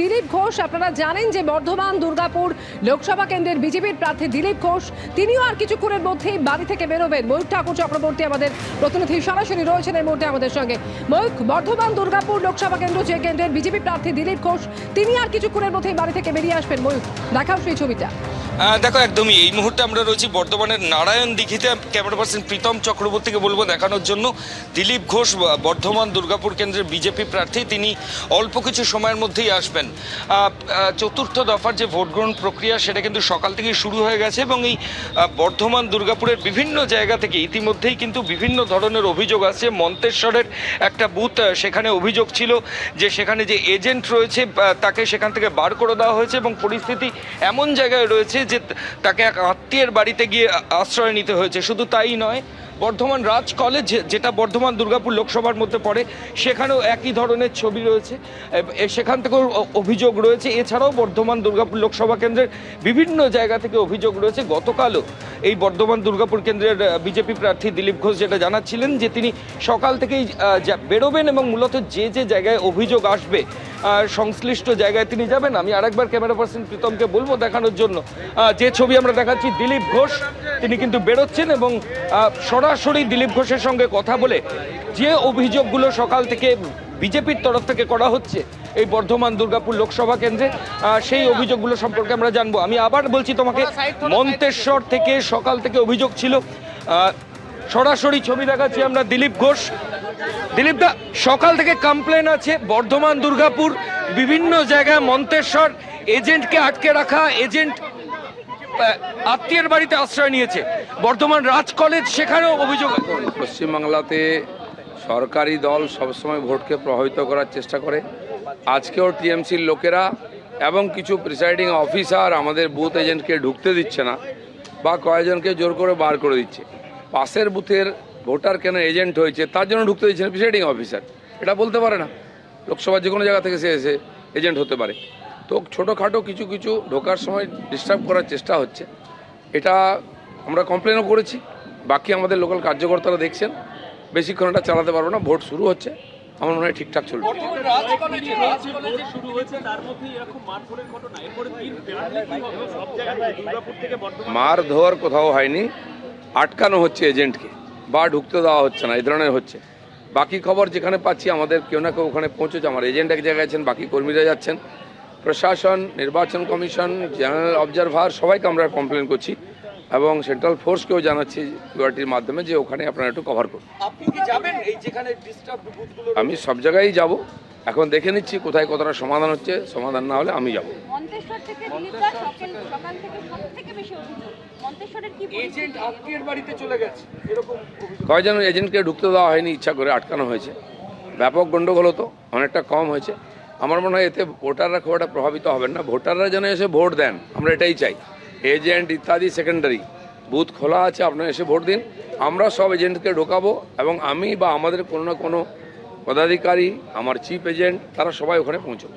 দিলীপ ঘোষ, আপনারা জানেন যে বর্ধমান, দুর্গাপুর লোকসভা কেন্দ্রের বিজেপির প্রার্থী দিলীপ ঘোষ, তিনিও আর কিছুক্ষণের মধ্যেই বাড়ি থেকে বেরোবেন। ময়ূর ঠাকুর চক্রবর্তী আমাদের প্রতিনিধি সরাসরি রয়েছেন এই মুহূর্তে আমাদের সঙ্গে। ময়ূক বর্ধমান, দুর্গাপুর লোকসভা কেন্দ্র যে কেন্দ্রের বিজেপি প্রার্থী দিলীপ ঘোষ, তিনি আর কিছুক্ষণের মধ্যেই বাড়ি থেকে বেরিয়ে আসবেন। ময়ূক দেখাও সেই ছবিটা। দেখো, একদমই এই মুহূর্তে আমরা রয়েছি বর্ধমানের নারায়ণ দিঘিতে। ক্যামেরা পার্সন প্রীতম চক্রবর্তীকে বলব দেখানোর জন্য। দিলীপ ঘোষ, বর্ধমান, দুর্গাপুর কেন্দ্রের বিজেপি প্রার্থী, তিনি অল্প কিছু সময়ের মধ্যেই আসবেন। আহ, চতুর্থ দফার যে ভোট গ্রহণ প্রক্রিয়া সেটা কিন্তু সকাল থেকেই শুরু হয়ে গেছে এবং এই বর্ধমান দুর্গাপুরের বিভিন্ন জায়গা থেকে ইতিমধ্যেই কিন্তু বিভিন্ন ধরনের অভিযোগ আছে মন্তেশ্বরের একটা বুথ সেখানে অভিযোগ ছিল যে সেখানে যে এজেন্ট রয়েছে তাকে সেখান থেকে বার করে দেওয়া হয়েছে এবং পরিস্থিতি এমন জায়গায় রয়েছে যে তাকে এক আত্মীয়ের বাড়িতে গিয়ে আশ্রয় নিতে হয়েছে। শুধু তাই নয় বর্ধমান রাজ কলেজ যেটা বর্ধমান দুর্গাপুর লোকসভার মধ্যে পড়ে, সেখানেও একই ধরনের ছবি রয়েছে। সেখান থেকেও অভিযোগ রয়েছে। এছাড়াও বর্ধমান দুর্গাপুর লোকসভা কেন্দ্রের বিভিন্ন জায়গা থেকে অভিযোগ রয়েছে। গতকালও এই বর্ধমান দুর্গাপুর কেন্দ্রের বিজেপি প্রার্থী দিলীপ ঘোষ যেটা জানাচ্ছিলেন যে তিনি সকাল থেকেই বেরোবেন এবং মূলত যে যে জায়গায় অভিযোগ আসবে সংশ্লিষ্ট জায়গায় তিনি যাবেন। আমি আরেকবার ক্যামেরা পার্সন প্রীতমকে বলব দেখানোর জন্য। যে ছবি আমরা দেখাচ্ছি দিলীপ ঘোষ তিনি কিন্তু বেরোচ্ছেন এবং সরাসরি দিলীপ ঘোষের সঙ্গে কথা বলে যে অভিযোগগুলো সকাল থেকে বিজেপির তরফ থেকে করা হচ্ছে এই বর্ধমান দুর্গাপুর লোকসভা কেন্দ্রে সেই অভিযোগগুলো সম্পর্কে আমরা জানব। আমি আবার বলছি তোমাকে মন্তেশ্বর থেকে সকাল থেকে অভিযোগ ছিল। সরাসরি ছবি দেখাচ্ছি আমরা দিলীপ ঘোষ। দিলীপ দা, সকাল থেকে কমপ্লেন আছে, বর্ধমান, দুর্গাপুর, বিভিন্ন জায়গায় মন্তেশ্বর, এজেন্টকে আটকে রাখা, এজেন্ট আত্মীয়ের বাড়িতে আশ্রয় নিয়েছে। বর্ধমান রাজ কলেজ সেখানেও অভিযোগ পশ্চিমবাংলাতে সরকারি দল সবসময় ভোটকে প্রভাবিত করার চেষ্টা করে। আজকেও টিএমসির লোকেরা এবং কিছু প্রিসাইডিং অফিসার আমাদের বুথ এজেন্টকে ঢুকতে দিচ্ছে না বা কয়েকজনকে জোর করে বার করে দিচ্ছে। পাশের বুথের ভোটার কেন এজেন্ট হয়েছে তার জন্য ঢুকতে দিচ্ছে না প্রিসাইডিং অফিসার এটা বলতে পারে না। লোকসভার যে কোনো জায়গা থেকে সে এসে এজেন্ট হতে পারে। তো ছোটোখাটো কিছু কিছু ঢোকার সময় ডিস্টার্ব করার চেষ্টা হচ্ছে। এটা আমরা কমপ্লেনও করেছি। বাকি আমাদের লোকাল কার্যকর্তারা দেখছেন। বেশিক্ষণ এটা চালাতে পারব না। ভোট শুরু হচ্ছে। আমার মনে হয় ঠিকঠাক চলবে। মার ধোয়ার কোথাও হয়নি। আটকানো হচ্ছে এজেন্টকে। বা ঢুকতে দেওয়া হচ্ছে না এই ধরনের হচ্ছে। বাকি খবর যেখানে পাচ্ছি আমাদের কেউ না কেউ ওখানে পৌঁছেছে। আমার এজেন্ট এক জায়গায় আছেন বাকি কর্মীরা যাচ্ছেন। প্রশাসন নির্বাচন কমিশন জেনারেল অবজারভার সবাইকে আমরা কমপ্লেন করছি এবং সেন্ট্রাল ফোর্সকেও জানাচ্ছি ইউআরটির মাধ্যমে যে ওখানে আপনারা একটু কভার করুন। আমি সব জায়গায় যাব। এখন দেখে নিচ্ছি কোথায় কতটা সমাধান হচ্ছে। সমাধান না হলে আমি যাব। মন্তেশ্বর থেকে দিলীপ দা সকাল সকাল থেকে সব থেকে বেশি অভিযোগ। মন্তেশ্বরের কি এজেন্ট পরিস্থিতি? আত্মীয়ের বাড়িতে চলে গেছে এরকম অভিযোগ। কয়েকজন এজেন্টকে ঢুকতে দেওয়া হয়নি ইচ্ছা করে আটকানো হয়েছে। ব্যাপক গণ্ডগোল হতো অনেকটা কম হয়েছে। আমার মনে হয় এতে ভোটাররা খুব একটা প্রভাবিত হবেন না। ভোটাররা যেন এসে ভোট দেন আমরা এটাই চাই। এজেন্ট ইত্যাদি সেকেন্ডারি বুথ খোলা আছে আপনারা এসে ভোট দিন। আমরা সব এজেন্টকে ঢোকাবো এবং আমি বা আমাদের কোনো না কোনো পদাধিকারী আমার চিফ এজেন্ট তারা সবাই ওখানে পৌঁছবো।